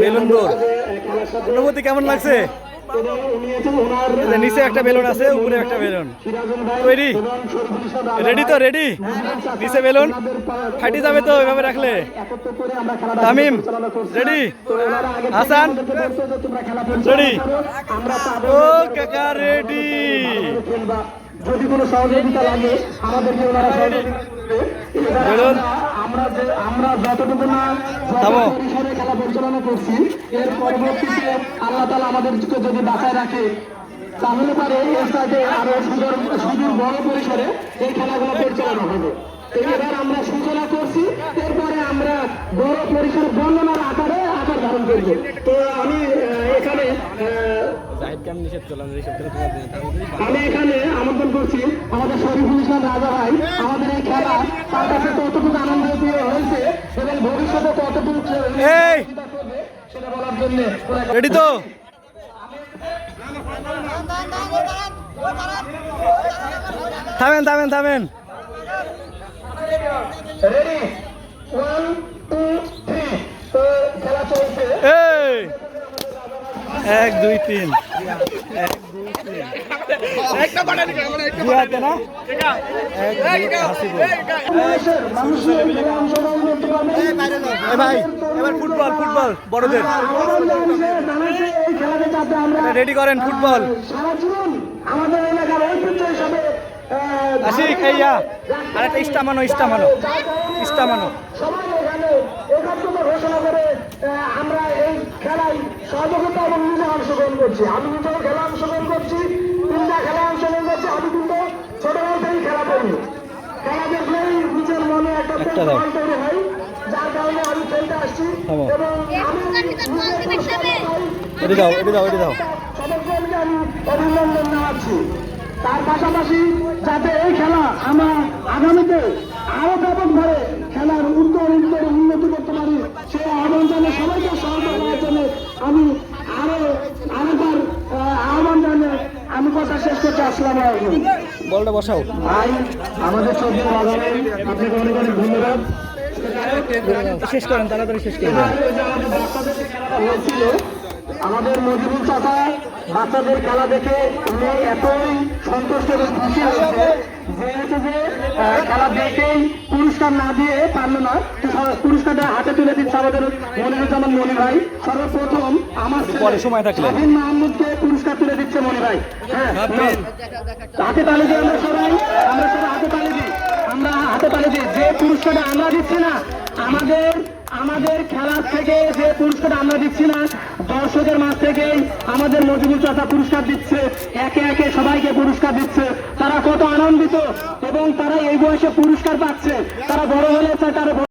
Balloon অনুভূতি কেমন লাগছে? নিচে একটা বেলুন আছে, উপরে একটা বেলুন। তৈরি? রেডি তো রেডি নিচে বেলুন। ফাটি যাবে তো, এভাবে রাখলে। তামিম রেডি হাসান রেডি ও কাকা রেডি যদি কোনো সহযোগিতা লাগে আমাদেরকে ওনারা। আমরা যে আমরা যতটুকু না পরিসরে খেলা পরিচালনা করছি এর পরবর্তীতে আল্লাহ তালা আমাদেরকে যদি বাঁচায় রাখে তাহলে পারে এর সাথে আরও সুন্দর সুদূর বড় পরিসরে এই খেলাগুলো পরিচালনা হবে এবার আমরা সূচনা করছি এরপরে আমরা বড় পরিসর বর্ণনার আকারে আকার ধারণ করব। তো আমি এখানে আমি এখানে আমন্ত্রণ করছি আমাদের শরীফুল ইসলাম রাজা ভাই। আমাদের এই খেলা তার কাছে কতটুকু আনন্দ দিয়ে হয়েছে এবং ভবিষ্যতে কতটুকু সেটা বলার জন্য রেডি তো? থামেন থামেন থামেন। রেডি ওয়ান টু থ্রি তো খেলা চলছে এই এক দুই তিন। ফুটবল ফুটবল রেডি করেন ফুটবল। আশিক এইয়া আর একটা ইস্টামানো ইস্টামানো। ইস্টামানো সবাই এখানে একাত্মতা ঘোষণা করে আমরা এই খেলায় সহযোগিতা এবং নিজে অংশগ্রহণ করছি। আমি নিজেও খেলা অংশগ্রহণ করছি তিনটা খেলায় অংশগ্রহণ করছি আমি কিন্তু ছোটবেলা থেকেই খেলা করি। খেলা দেখলেই নিজের মনে একটা তৈরি হয় যার কারণে আমি খেলতে আসছি এবং আমি নিজে পুরস্কার পাই। এটি দাও এটি দাও এটি দাও। সদস্যদেরকে আমি অভিনন্দন জানাচ্ছি। তার পাশাপাশি যাতে এই খেলা আমরা আগামীতে আরও ব্যাপকভাবে খেলার উত্তর উত্তর উন্নতি করতে পারি। সে আহ্বান জানিয়ে সবাইকে সহায়তা করার জন্য আমি আরও আরেকবার আহ, আহ্বান জানিয়ে আমি কথা শেষ করছি। আসসালামু আলাইকুম। বলটা বসাও। ভাই আমাদের বাজারে আপনাকে অনেক অনেক ধন্যবাদ। শেষ করেন তাড়াতাড়ি শেষ করেন। মজিবুল চাচা বাচ্চাদের খেলা দেখে উনি এতই সন্তুষ্ট এবং খুশি হয়েছে যে হচ্ছে যে আহ, খেলা দেখেই পুরস্কার না দিয়ে পারল না। পুরস্কারটা হাতে তুলে দিচ্ছে আমাদের মনিরুজ্জামান মনি ভাই। সর্বপ্রথম আমার ছেলে পরে সময় থাকলে। শাহিন মাহমুদকে পুরস্কার তুলে দিচ্ছে মনি ভাই। হ্যাঁ হাতে তালি দিই আমরা সবাই আমরা সবাই হাতে তালি দিই। আমরা হাতে তালি দিই। যে পুরস্কারটা আমরা দিচ্ছি না আমাদের আমাদের খেলার থেকে যে পুরস্কার আমরা দিচ্ছি না, দর্শকের মাঝ থেকেই আমাদের নজরুল চাচা পুরস্কার দিচ্ছে, একে একে সবাইকে পুরস্কার দিচ্ছে। তারা কত আনন্দিত এবং তারা এই বয়সে পুরস্কার পাচ্ছে। তারা বড় হলে তারা